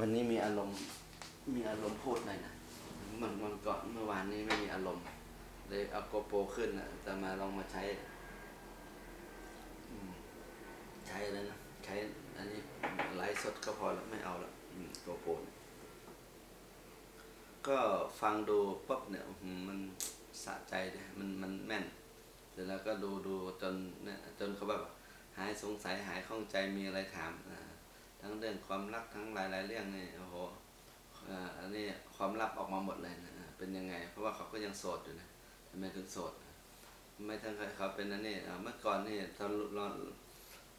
วันนี้มีอารมณ์มีอารมณ์พูดหน่อยนะมันมันก่อนเมื่อวานนี้ไม่มีอารมณ์เลยเอาโกโปรขึ้นนะแต่มาลองมาใช้ใช้แล้วนะใช้อันนี้ไลฟ์สดก็พอแล้วไม่เอาละโกโปรก็ฟังดูปุ๊บเนี่ยมันสะใจเลยมันมันแม่นเสร็จแล้วก็ดูดูจนเนี่ยจนเขาแบบหายสงสัยหายข้องใจมีอะไรถามอ่า ทั้งเรื่องความรักทั้งหลาย ๆ เรื่องเนี่ยโอ้โหอ่าอันนี้ความลับออกมาหมดเลยนะเป็นยังไง เพราะว่าเขาก็ยังโสดอยู่นะทำไมถึงโสดไม่ทั้งเขาเป็นนั่นนี่เมื่อก่อนนี่ตอนตอน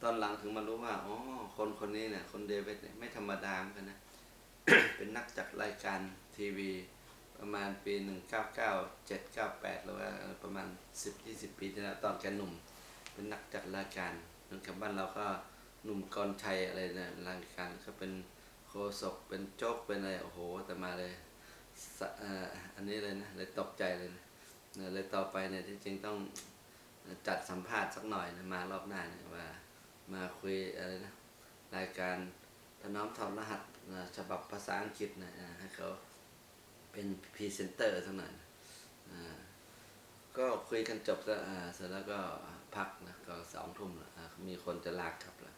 ตอนหลังถึงมารู้ว่าอ๋อคนคนนี้เนี่ยคนเดวิดเนี่ยไม่ธรรมดาเหมือนกันนะเป็นนักจัดรายการทีวี ประมาณปีหนึ่งเก้าเก้าเจ็ดเก้าแปดหรือว่าประมาณสิบยี่สิบปีที่แล้วตอนแกหนุ่ม เป็นนักจัดรายการเหมือนกับบ้านเราก็ หนุ่มกรชัยอะไรเนี่ยรายการก็เป็นโคศกเป็นโจ๊กเป็นอะไรโอ้โห แต่มาเลยอันนี้เลยนะเลยตกใจเลยนะเลยต่อไปเนี่ยที่จริงต้องจัดสัมภาษณ์สักหน่อยนะมารอบหน้าเนี่ยว่ามาคุยอะไรนะรายการถน้อมทำรหัสฉบับภาษาอังกฤษนะให้เขาเป็นพรีเซนเตอร์สักหน่อยนะอก็คุยกันจบแล้วเสร็จแล้วก็พักนะก็สองทุ่มแล้วมีคนจะลากกลับแล้ว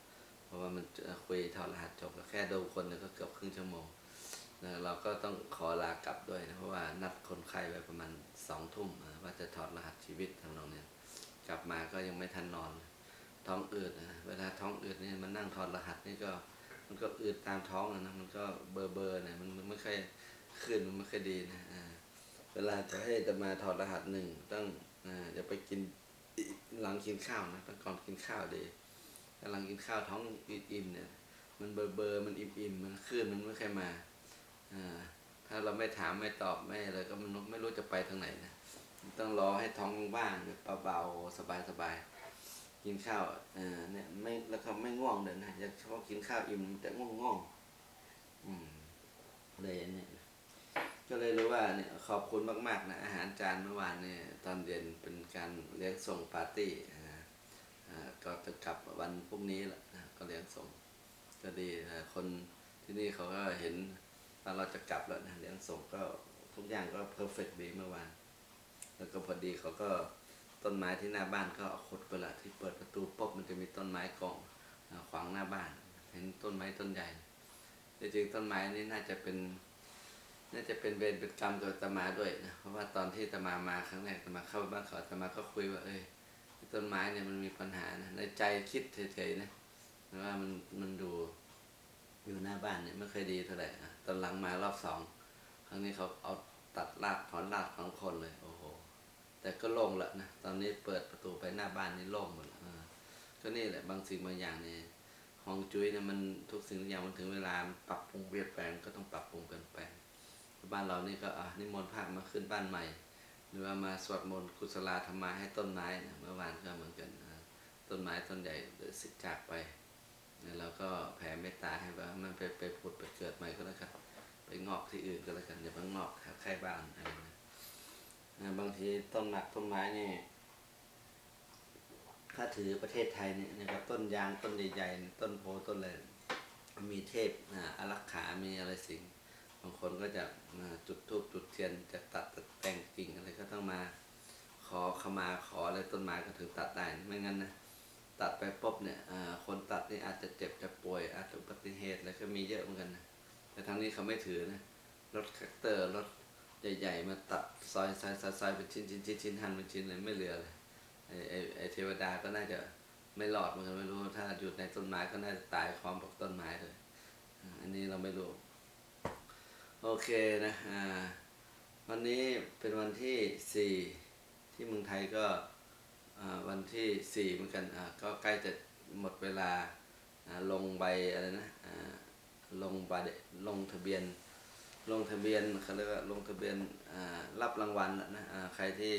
เพราะว่ามันคุยถอดรหัสจบแแค่ดูคนเนี่ยก็เกือบครึ่งชั่วโมงนะเราก็ต้องขอลากลับด้วยนะเพราะว่านัดคนไข้ไว้ประมาณสองทุ่มว่าจะถอดรหัสชีวิตทำนองเนี้ยกลับมาก็ยังไม่ทันนอน ท้องอืดนะเวลาท้องอืดนี่มันนั่งถอดรหัสนี่ก็มันก็อืดตามท้องนะมันก็เบอร์เบอร์เนี่ยมันมันไม่ค่อยขึ้นมันไม่ค่อยดีนะอ่าเวลาจะให้จะมาถอดรหัสหนึ่งต้องอ่าอย่าไปกินหลังกินข้าวนะต้องก่อนกินข้าวดี ถ้าลังกินข้าวท้องอิ่มๆเนี่ยมันเบอร์เบอร์มันอิ่มๆมันขึ้นมันไม่เคยมาอ่าถ้าเราไม่ถามไม่ตอบไม่อะไรก็มันไม่รู้จะไปทางไหนนะต้องรอให้ท้องว่างเบาๆสบายๆกินข้าวเอ่อเนี่ยไม่แล้วก็ไม่ง่วงเลยนะอยากเฉพาะกินข้าวอิ่มแต่ง่วงง่วงๆอืมเลยเนี่ยก็เลยรู้ว่าเนี่ยขอบคุณมากๆนะอาหารจานเมื่อวานเนี่ยตอนเย็นเป็นการเลี้ยงส่งปาร์ตี้ ก็จะกลับวันพรุ่งนี้แหละก็เลี้ยงส่งก็ดีนะคนที่นี่เขาก็เห็นว่าเราจะกลับแล้วนะเลี้ยงส่งก็ทุกอย่างก็เพอร์เฟกต์ดีเมื่อวานแล้วก็พอดีเขาก็ต้นไม้ที่หน้าบ้านก็ขุดไปละที่เปิดประตูปุ๊บมันจะมีต้นไม้กองขวางหน้าบ้าน เห็นต้นไม้ต้นใหญ่จริงๆต้นไม้นี่น่าจะเป็น น่าจะเป็นเวรเป็นกรรมกับอาตมาด้วยนะเพราะว่าตอนที่ตมามาครั้งแรกตมาเข้าบ้านเขาอาตมาก็คุยว่าเอ้ย ต้นไม้เนี่ยมันมีปัญหานะในใจคิดเฉยๆนะว่ามันมันดูอยู่หน้าบ้านเนี่ยไม่เคยดีเท่าไหร่นะตอนหลังมารอบสองครั้งนี้เขาเอาตัดรากถอนรากของคนเลย โอ้โห แต่ก็โล่งล้วนะตอนนี้เปิดประตูไปหน้าบ้านนี่โล่งหมดแล้วก็นี่แหละบางสิ่งบางอย่างเนี่ยฮวงจุ้ยเนี่ยมันทุกสิ่งทุกอย่างมันถึงเวลาปรับปรุงเปลี่ยนแปลงก็ต้องปรับปรุงเปลี่ยนแปบ้านเรานี่ก็อะนิมนต์พระมาขึ้นบ้านใหม่ หรือว่ามาสวดมนต์กุศลาธรรมาให้ต้นไม้นะเมื่อวานก็เหมือนกันต้นไม้ต้นใหญ่เดือสิจากไปแล้วก็แผ่เมตตาให้ว่ามันไปไปผุดไปเกิดใหม่ก็แล้วกันไปงอกที่อื่นก็แล้วกันอย่าไปงอกใครบ้านอะไรนะบางทีต้นหนักต้นไม้นี่ถ้าถือประเทศไทยเนี่ยนะครับต้นยางต้นใหญ่ๆต้นโพต้นอะไรมีเทพอ่าอารักขา มีอะไรสิ่ง บางคนก็จะมาจุดธูปจุดเทียนจะตัดแต่งกิ่งอะไรก็ต้องมา ขอขมาขออะไรต้นไม้ก็ถึงตัดได้ไม่งั้นนะตัดไปปุ๊บเนี่ยคนตัดนี่อาจจะเจ็บจะป่วยอาจจะอุบัติเหตุอะไรก็มีเยอะเหมือนกันนะแต่ทางนี้เขาไม่ถือนะรถแทรกเตอร์รถใหญ่ๆมาตัดซอยซอยซอยซอยเป็นชิ้นชิ้นชิ้นชิ้นหั่นเป็นชิ้นเลยไม่เหลือเลยไอไอไอเทวดาก็น่าจะไม่รอดเหมือนกันไม่รู้ถ้าอยู่ในต้นไม้ก็น่าจะตายพร้อมกับต้นไม้เลยอันนี้เราไม่รู้ โอเคนะอ่าวันนี้เป็นวันที่สี่ที่เมืองไทยก็อ่าวันที่สี่เหมือนกันอ่าก็ใกล้จะหมดเวลาอ่าลงใบอะไรนะอ่าลงใบลงทะเบียน ลงทะเบียนเขาเรียกว่าลงทะเบียนอ่ารับรางวัลนะอ่าใครที่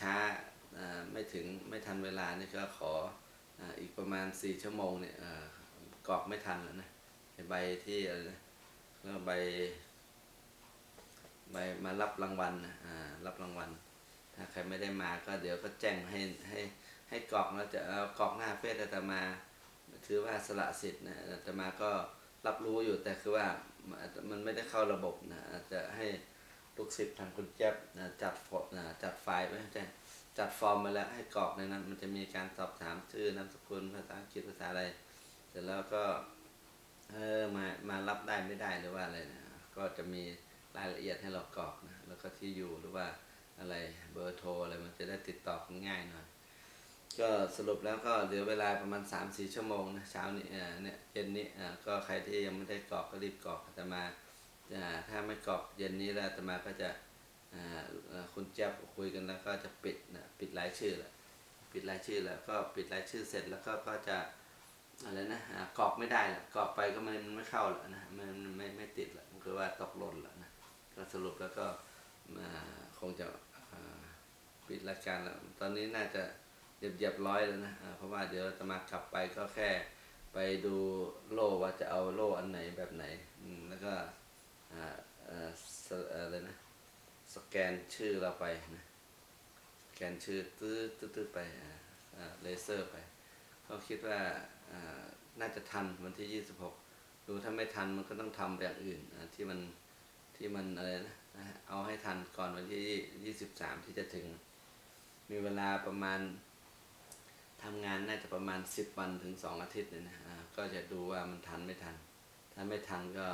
ช้าอ่าไม่ถึงไม่ทันเวลานี่ก็ขออ่าอีกประมาณสี่ชั่วโมงเนี่ยอ่ากรอกไม่ทันแล้วนะใบที่อะไรนะ แล้วใบใบมารับรางวัลนะอ่ารับรางวัล ถ้าใครไม่ได้มาก็เดี๋ยวก็แจ้งให้ให้ให้กรอกแล้วจะเอากรอกหน้าเฟซอาตมาถือว่าสละสิทธิ์นะอาตมาก็รับรู้อยู่แต่คือว่ามันไม่ได้เข้าระบบนะจะให้ลูกศิษย์ทางคุณแจ๊บนะจัดฟอร์นะจัดไฟล์ไว้ให้จัดจัดฟอร์มมาแล้วให้กรอกในนั้น มันจะมีการสอบถามชื่อนามสกุลภาษาอังกฤษภาษาอะไร เสร็จแล้วก็ เออมามารับได้ไม่ได้หรือว่าอะไรนะก็จะมีรายละเอียดให้เรากรอกนะแล้วก็ที่อยู่หรือว่าอะไรเบอร์โทรอะไรมันจะได้ติดต่อกันง่ายหน่อยก็สรุปแล้วก็เหลือเวลาประมาณ 3 4 ชั่วโมงนะเช้านี้เนี่ยเย็นนี้ก็ใครที่ยังไม่ได้กรอกก็รีบกรอกอาตมาถ้าไม่กรอกเย็นนี้แล้วอาตมาก็จะคุณแจ๊บคุยกันแล้วก็จะปิดนะปิดรายชื่อแล้วปิดรายชื่อแล้วก็ปิดรายชื่อเสร็จแล้วก็ก็จะ อะไรนะอ่ากรอกไม่ได้ละกรอกไปก็มันไม่เข้าละนะมันไม่ไม่ติดละมันคือว่าตกหล่นละนะก็สรุปแล้วก็อ่าคงจะปิดรายการแล้ว ตอนนี้น่าจะเรียบเรียบร้อยแล้วนะเพราะว่าเดี๋ยวจะมากลับไปก็แค่ไปดูโล่ว่าจะเอาโล่อันไหนแบบไหนแล้วก็อ่าอะไรนะสแกนชื่อเราไปนะสแกนชื่อตื้อตื้อไปอ่าเลเซอร์ไปก็คิดว่า น่าจะทันวันที่ยี่สิบหกดูถ้าไม่ทันมันก็ต้องทำแบบอื่นที่มันที่มันอะไรนะเอาให้ทันก่อนวันที่ยี่สิบสามที่จะถึง มีเวลาประมาณทำงานน่าจะประมาณสิบวันถึงสองอาทิตย์เนี่ยนะก็จะดูว่ามันทันไม่ทัน ถ้าไม่ทันก็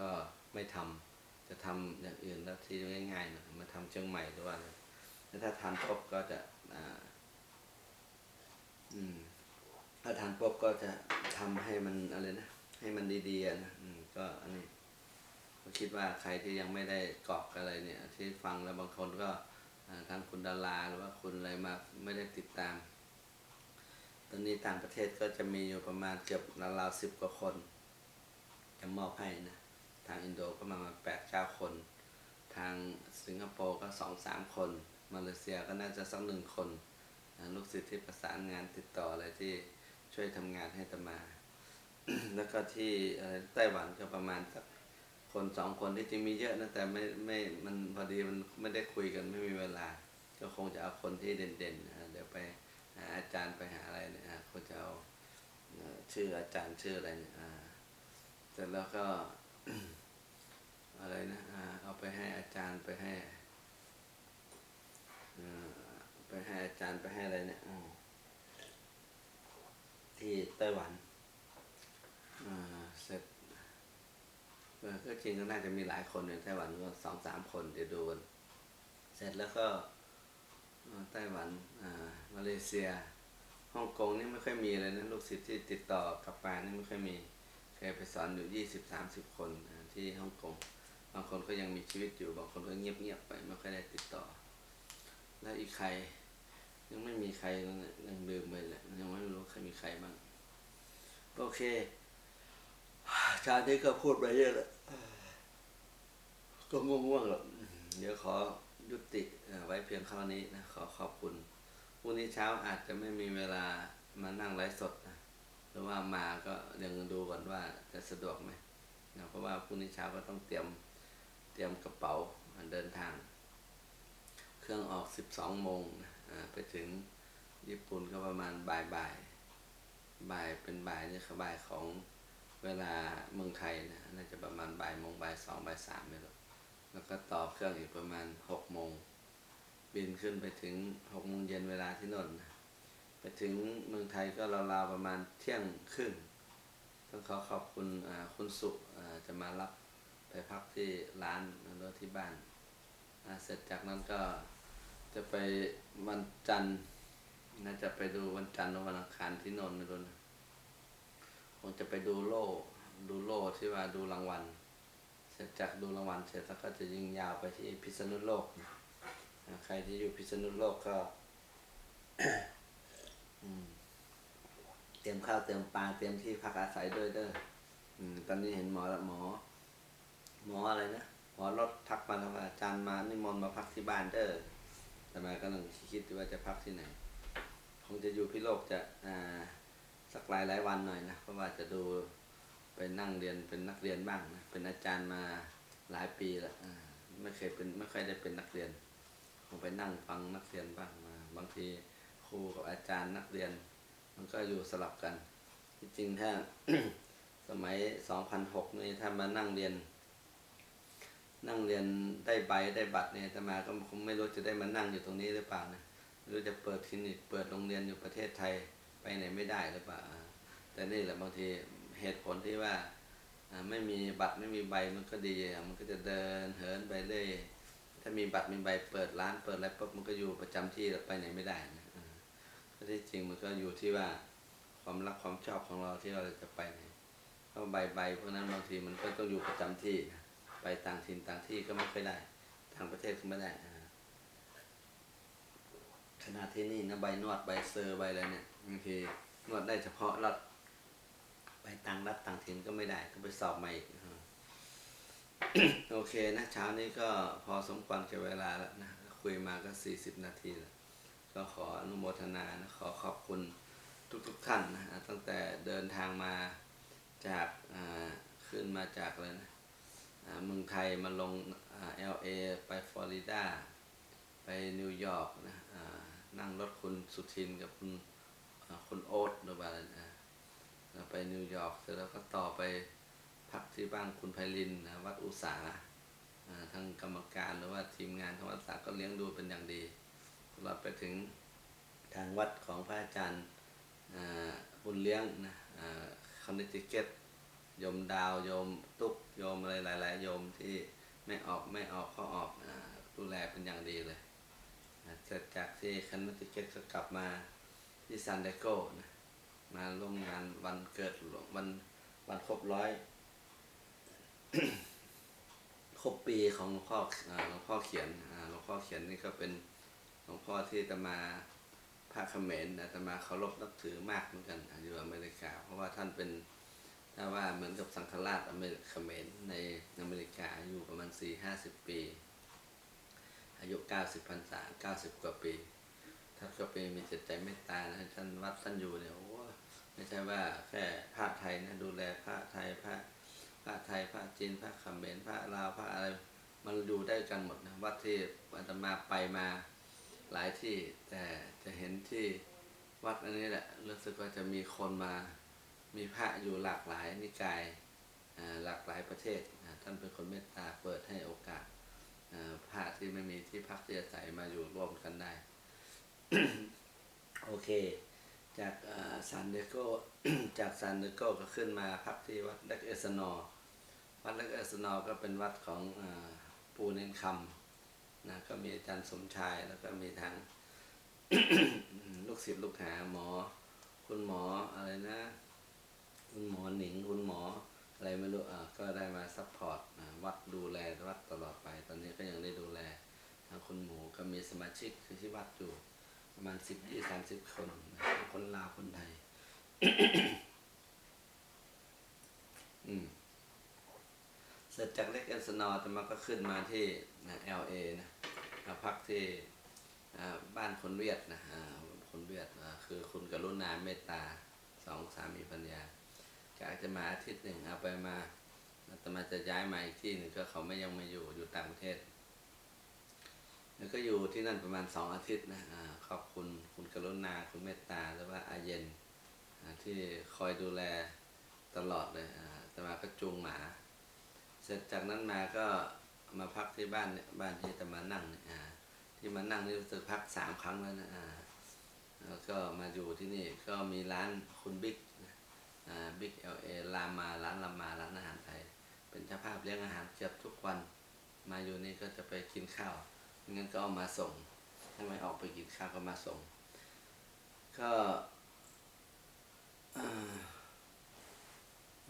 ก็ไม่ทำจะทำอย่างอื่นแล้วที่ง่ายๆน่อยมาทำเชียงใหม่หรือว่าถ้าทันปุ๊บก็จะอ่าอืม ถ้าทันปุ๊บก็จะทำให้มันอะไรนะ ให้มันดีๆนะก็อันนี้ผมคิดว่าใครที่ยังไม่ได้กรอกอะไรเนี่ย ที่ฟังแล้วบางคนก็ทางคุณดาราหรือว่าคุณอะไรมาไม่ได้ติดตาม ตอนนี้ต่างประเทศก็จะมีอยู่ประมาณเกือบราวๆสิบกว่าคน จะมอบให้นะ ทางอินโดก็ประมาณแปดเก้าคน ทางสิงคโปร์ก็สองสามคน มาเลเซียก็น่าจะสักหนึ่งคน ลูกศิษย์ที่ประสานงานติดต่ออะไรที่ ช่วยทำงานให้ตมา แล้วก็ที่ไต้หวันก็ประมาณสักคนสองคนที่จริงมีเยอะนะแต่ไม่ไม่มันพอดีมันไม่ได้คุยกันไม่มีเวลา ก็คงจะเอาคนที่เด่นๆอ่าเดี๋ยวไปหาอาจารย์ไปหาอะไรเนี่ยเขาจะเอาชื่ออาจารย์ชื่ออะไรเนี่ยเสร็จแล้วก็อะไรนะเอาไปให้อาจารย์ไปให้ไปให้อาจารย์ไปให้อะไรเนี่ย ที่ไต้หวันเสร็จก็จริงก็น่าจะมีหลายคนในไต้หวันก็สองสามคนเดี๋ยวดูนเสร็จแล้วก็ไต้หวันอ่ามาเลเซียฮ่องกงนี่ไม่ค่อยมีเลยนะลูกศิษย์ที่ติดต่อกลับมานี่ไม่ค่อยมีเคยไปสอนอยู่ยี่สิบสามสิบคนที่ฮ่องกงบางคนก็ยังมีชีวิตอยู่บางคนก็เงียบๆไปไม่ค่อยได้ติดต่อ แล้วอีกใคร ยังไม่มีใครเลยนะยังลืมไปเลยยังไม่รู้ใครมีใครบ้างโอเคชาตี้ก็พูดไปเยอะแล้วก็ง่วงๆหรอกเดี๋ยวขอยุติไว้เพียงเท่านี้นะขอขอบคุณพรุ่งนี้เช้าอาจจะไม่มีเวลามานั่งไลฟ์สดนะหรือว่ามาก็ยังดูก่อนว่าจะสะดวกไหมนะเพราะว่าพรุ่งนี้เช้าก็ต้องเตรียมเตรียมกระเป๋าเดินทาง เครื่องออกสิบสองโมงนะ ไปถึงญี่ปุ่นก็ประมาณบ่ายบ่ายบ่ายเป็นบ่ายนี่คือบ่ายของเวลาเมืองไทยนะน่าจะประมาณบ่ายโมงบ่ายสองบ่ายสามไม่รู้แล้วก็ต่อเครื่องอีกประมาณหกโมงบินขึ้นไปถึงหกโมงเย็นเวลาที่นนนะไปถึงเมืองไทยก็ราวๆประมาณเที่ยงครึ่งต้องขอขอบคุณคุณสุจะมารับไปพักที่ร้านหรือที่บ้านเสร็จจากนั้นก็ จะไปวันจันทร์น่าจะไปดูวันจันทร์หรือวันอังคารที่นนท์ไม่รู้นะคงจะไปดูโล่ ดูโล่ที่ว่าดูรางวัล เสร็จจากดูรางวัลเสร็จแล้วก็จะยิงยาวไปที่พิษณุโลก ใครที่อยู่พิษณุโลกก็เตรียมข้าวเตรียมปลาเตรียมที่พักอาศัยด้วยเด้อตอนนี้เห็นหมอหมอ หมออะไรนะหมอรถทักมาแล้วอาจารย์มานิมนต์มาพักที่บ้านเด้อ แต่มากำลังคิดว่าจะพักที่ไหน คงจะอยู่พิโลกจะอ่าสักหลายหลายวันหน่อยนะ เพราะว่าจะดูไปนั่งเรียนเป็นนักเรียนบ้างนะ เป็นอาจารย์มาหลายปีล้วอ่าไม่เคยเป็นไม่เคยได้เป็นนักเรียน คงไปนั่งฟังนักเรียนบ้างมา บางทีครูกับอาจารย์นักเรียน มันก็อยู่สลับกัน ที่จริงถ้าสสมัยสองพันหกนี่ถ้ามานั่งเรียน นั่งเรียนได้ใบได้บัตรเนี่ยอาตมาก็คงไม่รู้จะได้มานั่งอยู่ตรงนี้หรือเปล่านะไม่รู้จะเปิดคลินิกเปิดโรงเรียนอยู่ประเทศไทยไปไหนไม่ได้หรือเปล่าแต่นี่แหละบางทีเหตุผลที่ว่าไม่มีบัตรไม่มีใบมันก็ดี มันก็จะเดินเหินไปเรื่อยถ้ามีบัตรมีใบเปิดร้านเปิดอะไรปุ๊บมันก็อยู่ประจำที่ไปไหนไม่ได้นะก็ที่จริงมันก็อยู่ที่ว่าความรักความชอบของเราที่เราจะไปไหนเพราะใบใบพวกนั้นบางทีมันก็ต้องอยู่ประจำที่นะ ไปต่างถิ่นต่างที่ก็ไม่ค่อยได้ ต่างประเทศก็ไม่ได้ขนาดที่นี่นะใบนวดใบเซอร์ใบอะไรเนี่ยบางทีนวดได้เฉพาะรัฐไปต่างรัฐต่างถิ่นก็ไม่ได้ต้องไปสอบใหม่อีกอ่าโอเคนะเช้านี้ก็พอสมควรแก่เวลาแล้วนะคุยมาก็สี่สิบนาทีแล้วก็ขออนุโมทนานะขอขอบคุณทุกๆท่านนะตั้งแต่เดินทางมาจากขึ้นมาจากอะไรนะ เมืองไทยมาลงเอ่า LA ไปฟลอริดา ไปนิวยอร์กนะนั่งรถคุณสุทินกับคุณคุณโอ๊ตหรือว่าอะไรนะไปนิวยอร์กเสร็จแล้วก็ต่อไปพักที่บ้านคุณไพลินนะวัดอุสาอ่าทั้งกรรมการหรือว่าทีมงานของวัดอุสาก็เลี้ยงดูเป็นอย่างดีตลอดไปถึงทางวัดของพระอาจารย์บุญเลี้ยงนะคอนเนติเกต โยมดาวโยมตุ๊กโยมอะไรหลาย ๆ โยมที่ไม่ออกไม่ออกก็ออกอาดูแลเป็นอย่างดีเลยเสร็จจากที่คอนติเกตก็กลับมาที่ซานเดโกนะมาร่วมงานวันเกิดวันวันครบร้อยครบปีของหลวงพ่อหลวงพ่อเขียนหลวงพ่อเขียนนี่ก็เป็นหลวงพ่อที่จะมาพระเขมรอาตมาเคารพนับถือมากเหมือนกันอยู่อเมริกา เพราะว่าท่านเป็น ถ้าว่าเหมือนกับสังฆราชอเมริกเขมรในอเมริกาอยู่ประมาณสี่ห้าสิบปี อายุเก้าสิบพรรษาเก้าสิบกว่าปีท่านก็เป็นมีจิตใจเมตตานะท่านวัดท่านอยู่เนี่ยโอ้ไม่ใช่ว่าแค่พระไทยนะดูแลพระไทยพระพระไทยพระจีนพระเขมรพระลาวพระอะไรมันอยู่ได้กันหมดนะวัดที่อาตมาไปมาหลายที่แต่จะเห็นที่วัดอันนี้แหละรู้สึกว่าจะมีคนมา มีพระอยู่หลากหลายนิกายหลากหลายประเทศท่านเป็นคนเมตตาเปิดให้โอกาสพระที่ไม่มีที่พักที่อาศัยมาอยู่ร่วมกันได้ โอเค จากซานเดโกจากซานเดโกก็ขึ้นมาพักที่วัดเล็กเอสนอวัดเล็กเอสนอก็เป็นวัดของอปูเนนคำนะก็มีอาจารย์สมชายแล้วก็มีทางลูกศิษย์ลูกหาหมอ คุณหมออะไรนะ คุณหมอหนิงคุณหมออะไรไม่รู้อะก็ได้มาซัพพอร์ตวัดดูแลวัดตลอดไป ตอนนี้ก็ยังได้ดูแลทางคุณหมูก็มีสมาชิกที่วัดอยู่ประมาณสิบยี่สามสิบคนนะคนลาวคนไทย อืมเสร็จจากเล็กเอลสนอแต่มาก็ขึ้นมาที่นะ LA นะมาพักที่บ้านคนเวียดนะคนเวียดคือคุณกรุณาเมตตาสองสามีภรรยา กะจะมาอาทิตย์หนึ่งเอาไปมาแต่มาจะย้ายมาอีกที่หนึ่งก็เขาไม่ยังไม่อยู่อยู่ต่างประเทศ แล้วก็อยู่ที่นั่นประมาณสองอาทิตย์นะอาขอบคุณคุณกรุณาคุณเมตตาหรือว่าอาเย็นอ่าที่คอยดูแลตลอดเลยอ่าแต่มาก็จูงหมา เสร็จจากนั้นมาก็มาพักที่บ้านเนี่ยบ้านที่จะมานั่งเนี่ยอ่าที่มานั่งนี่รู้สึกพักสามครั้งแล้วนะอ่าแล้วก็มาอยู่ที่นี่ก็มีร้านคุณบิ๊ก บิ๊กเอลเอลามาร้านลามาร้านอาหารไทย เป็นเจ้าภาพเลี้ยงอาหารเกือบทุกวัน มาอยู่นี่ก็จะไปกินข้าวไม่งั้นก็เอามาส่งถ้าไม่ออกไปกินข้าวก็มาส่ง ก็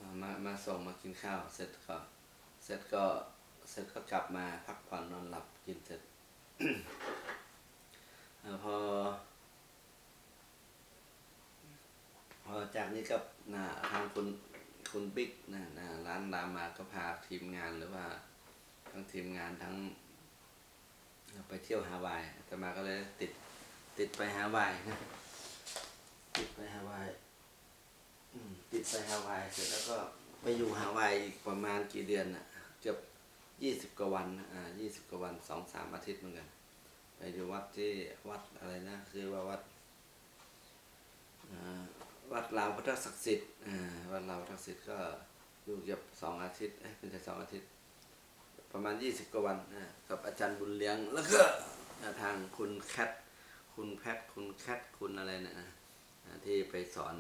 มามามาส่งมากินข้าวเสร็จก็เสร็จก็เสร็จก็กลับมาพักผ่อนนอนหลับกินเสร็จพอ พอจากนี้ก็นะทางคุณคุณบิ๊กนะนะร้านรามาก็พาทีมงานหรือว่าทั้งทีมงานทั้งไปเที่ยวฮาวายแต่มาก็เลยติดติดไปฮาวายนะติดไปฮาวายติดไปฮาวายเสร็จแล้วก็ไปอยู่ฮาวายอีกประมาณกี่เดือนน่ะเกือบยี่สิบกว่าวันอ่ายี่สิบกว่าวันสองสามอาทิตย์เหมือนกัน ไปอยู่วัดที่วัดอะไรนะคือว่าวัดอ่า วัดลาวพุทธศักดิ์สิทธิ์วัดลาวพุทธศักดิ์สิทธิ์ก็อยู่เกือบสองอาทิตย์เป็นแต่สองอาทิตย์ ประมาณยี่สิบกว่าวันกับอาจารย์บุญเลี้ยงแล้วก็ทางคุณแคทคุณแพทคุณแคทคุณอะไรเนะนะอ่าที่ไปสอน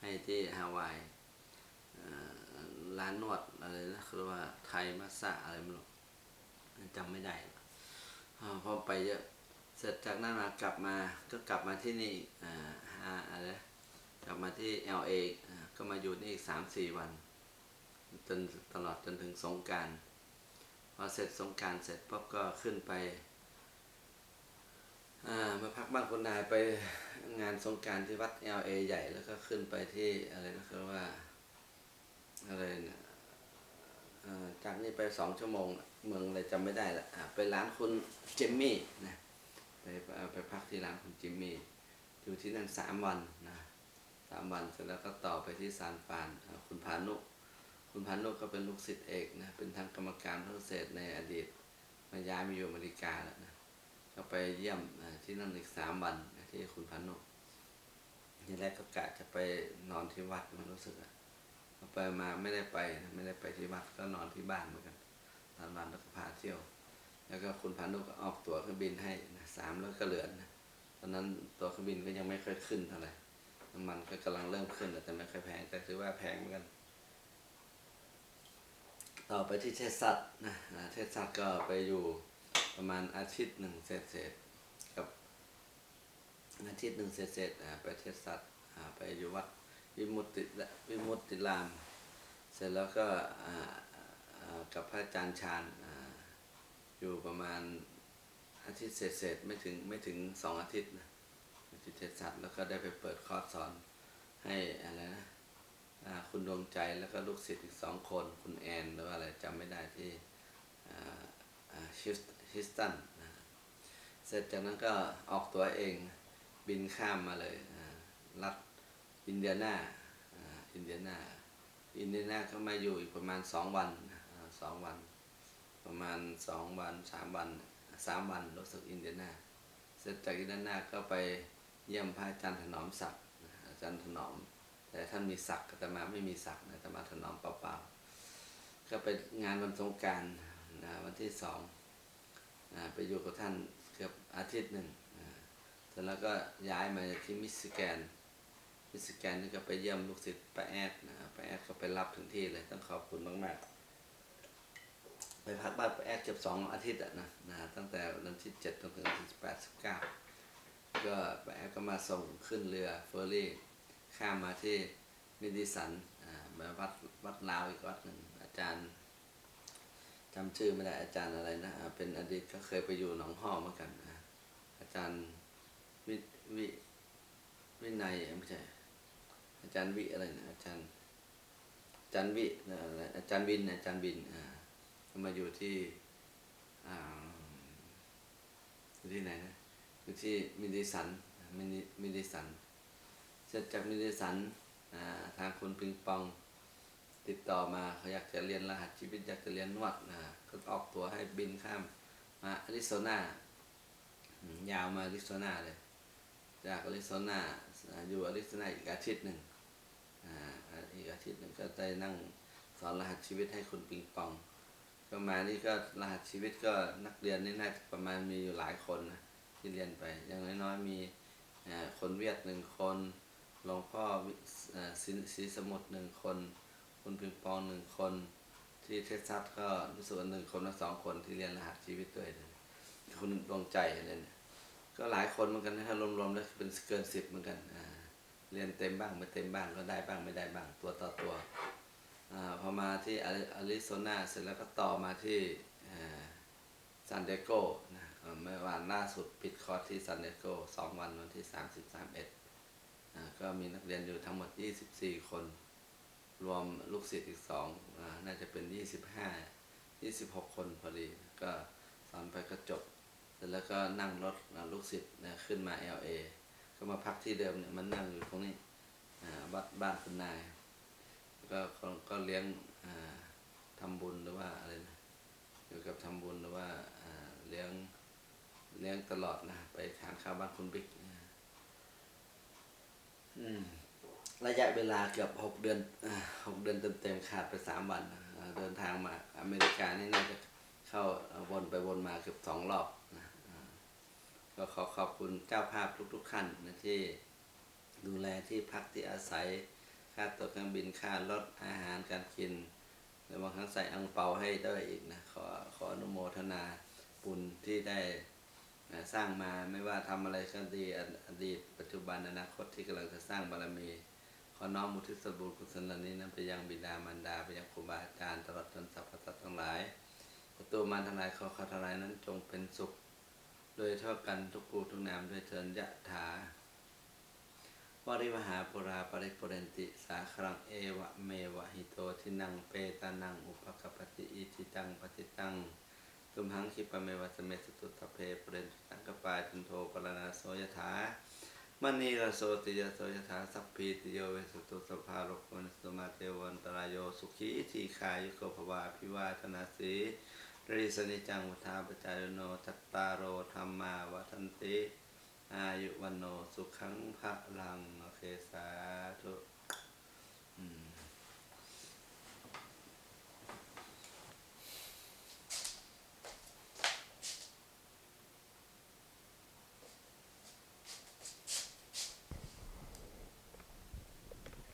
ให้ที่ฮาวายร้านนวดอะไรนะคือว่าไทยมาสะอะไรไม่รู้จำไม่ได้พราะไปเยอะเสร็จจากนั้นมากลับมาก็กลับมาที่นี่อ่ ที่ LA อ่าก็มาอยู่นี่อีกสามสี่วัน จนตลอดจนถึงสงการพอเสร็จสงการเสร็จปุ๊บก็ขึ้นไปามาพักบ้านคุณนายไปงานสงการที่วัด LA ใหญ่แล้วก็ขึ้นไปที่อะไรนะคือว่าอะไรนี่ยอ่าจากนี่ไปสองชั่วโมงเมืองอะไรจำไม่ได้ละไปร้านคุณจิมมี่นะไปไปพักที่ร้านคุณจิมมี่อยู่ที่นั่นสามวันนะามวันเสร็จแล้วก็ต่อไปที่ซานฟานคุณพานุ คุณพันโลกก็เป็นลูกศิษย์เอกนะเป็นทางกรรมการฝรั่งเศสในอดีตมาย้ายมาอยู่อเมริกาแล้วนะก็ไปเยี่ยมที่นั่นอีกสามวันที่คุณพันโลกทีแรกก็กะจะไปนอนที่วัดมันรู้สึกอะไปมาไม่ได้ไปไม่ได้ไปที่วัดก็นอนที่บ้านเหมือนกันตอนวันแล้วก็พาเที่ยว แล้วก็คุณพันโลกก็ออกตั๋วเครื่องบินให้นะสามแล้วก็เหลือนนะตอนนั้นตั๋วเครื่องบินก็ยังไม่ค่อยขึ้นเท่าไหร่ น้ำมันก็กำลังเริ่มขึ้นแต่ไม่ค่อยแพงแต่ถือว่าแพงเหมือนกัน ต่อไปที่เทศสัตนะเทศสัตก็ไปอยู่ประมาณอาทิตย์หนึ่งเศษๆกับอาทิตย์หนึ่งเศษๆอ่าไปเทศสัตไปอยู่วัดวิมุตติวิมุตติราม เสร็จแล้วก็กับพระอาจารย์ชาญอ่าอยู่ประมาณอาทิตย์เศษๆไม่ถึงไม่ถึงสองอาทิตย์นะ ที่เทศสัตแล้วก็ได้ไปเปิดคอร์สสอนให้อะไรนะคุณดวงใจแล้วก็ลูกศิษย์อีกสองคน คุณแอนหรือว่าอะไรจำไม่ได้ที่ฮิสตันนะเสร็จจากนั้นก็ออกตัวเองบินข้ามมาเลยรัฐอินเดียนาอินเดียนาอินเดียนาก็มาอยู่อีกประมาณสองวันสองวัน ประมาณสองวันสามวันสามวันรู้สึกอินเดียนาเสร็จจากอินเดียนาก็ไป เยี่ยมพระอาจารย์ถนอมศักดิ์อาจารย์ถนอม แต่ท่านมีศักดิ์แต่มาไม่มีศักดิ์นะแต่มาถนอมเปล่าๆก็ไปงานวันสงการนะวันที่สองนะไปอยู่กับท่านเกือบอาทิตย์หนึ่งนะเสร็จแล้วก็ย้ายมาที่มิสซิแกนมิสซิแกนนี่ก็ไปเยี่ยมลูกศิษย์ป้าแอดนะป้าแอดก็ไปรับถึงที่เลยต้องขอบคุณมากๆ ไปพักบ้านป้าแอดเกือบสองอาทิตย์อะนะนะตั้งแต่วันที่เจ็ดจนถึงวันที่แปดสิบเก้า ก็แอดก็มาส่งขึ้นเรือเฟอร์รี่ ข้ามมาที่มิดิสันมาวัดวัดลาวอีกวัดหนึ่งอาจารย์จำชื่อไม่ได้อาจารย์อะไรนะเป็นอดีตก็เคยไปอยู่หนองห้อเหมือนกันอาจารย์วิวิวินัยไม่ใช่อาจารย์วิอะไรนะอาจารย์อาจารย์วิอะไรอาจารย์วินอาจารย์วินอ่ามาอยู่ที่อ่าที่ไหนนะ อยู่ที่มิดิสันมินิมิดิสันเสร็จจากมินิสันทางคุณปิงปองติดต่อมาเขาอยากจะเรียนรหัสชีวิตอยากจะเรียนนวดนะก็ออกตัวให้บินข้ามมาอาริโซนายาวมาอาริโซนาเลย จากอาริโซนาอยู่อาริโซนาอีกอาทิตย์หนึ่งอ่าอีกอาทิตย์หนึ่งก็ได้นั่งสอนรหัสชีวิตให้คุณปิงปองก็มาณนี่ก็รหัสชีวิตก็นักเรียนนี่น่าจะประมาณมีอยู่หลายคนนะ ที่เรียนไป อย่างน้อยๆมีคนเวียดหนึ่งคนหลวงพ่อศรีสมุทรหนึ่งคน คุณปิงปองหนึ่งคน ที่เทซัสก็รู้สึกว่าหนึ่งคนและสองคนที่เรียนรหัสชีวิตด้วยเลยคุณดวงใจอะไรเนี่ยก็หลายคนเหมือนกันถ้ารวมๆแล้วเป็นเกินสิบเหมือนกันเรียนเต็มบ้างไม่เต็มบ้างก็ได้บ้างไม่ได้บ้างตัวต่อตัวอพอมาที่อาริโซนาเสร็จแล้วก็ต่อมาที่ซานเดโกนะ เมื่อวานล่าสุดปิดคอร์สที่ซานเดโกสองวันวันที่สามสิบสามเอ็ดก็มีนักเรียนอยู่ทั้งหมดยี่สิบสี่คน รวมลูกศิษย์อีกสองอ่าน่าจะเป็นยี่สิบห้ายี่สิบหกคนพอดี ก็สอนไปก็จบเสร็จแล้วก็นั่งรถลูกศิษย์ขึ้นมา LA ก็มาพักที่เดิมเนี่ยมันนั่งอยู่ตรงนี้อ่าวัดบ้านคุณนาย ก็ก็ก็เลี้ยงอ่าทำบุญหรือว่าอะไรนะเกี่ยวกับทำบุญหรือว่าอ่าเลี้ยง เลี้ยงตลอดนะไปทานข้าวบ้านคุณบิ๊กนะระยะเวลาเกือบหกเดือนหกเดือนเต็มๆขาดไปสามวันเดินทางมา อเมริกานี่น่าจะเข้าวนไปวนมาเกือบสองรอบนะก็ขอขอบคุณเจ้าภาพทุกๆท่านนะที่ดูแลที่พักที่อาศัยค่าตั๋วเครื่องบินค่ารถอาหารการกินและบางครั้งใส่อังเปาให้ด้วยอีกนะขอขออนุโมทนาบุญที่ได้ สร้างมาไม่ว่าทำอะไรก็ดีอดีตปัจจุบันอนาคตที่กำลังจะสร้างบารมี ขอน้อมมุทิศบุญกุศลนี้นั้นไปยังบิดามารดาไปยังครูบาอาจารย์ตลอดจนสรรพสัตว์ทั้งหลายประตูมารทั้งหลายขอข้าทั้งหลายนั้นจงเป็นสุข โดยเท่ากันทุกภูทุกนามด้วยเทินยะถาวริวหาปุราปริปุเรนติสาครังเอวะเมวะหิโตทินังเปตานังอุปกปปติอิทิตังปฏิตัง ตุมหังคิปะเมวัสเมสตุตเพเปรนตังกปายจันโทปรณาโสยถามณีระโสติยโสยถาสัพพีติโยเวสตุสภาโรกนสมาเทวันตรายโยสุขีทีคายุโกภวาพิวาธนาสีริสนิจังวุธาปจายโนทัตตารโอธรรมาวัฒนติ อายุวันโนสุขังพระลังโอเคสาธุ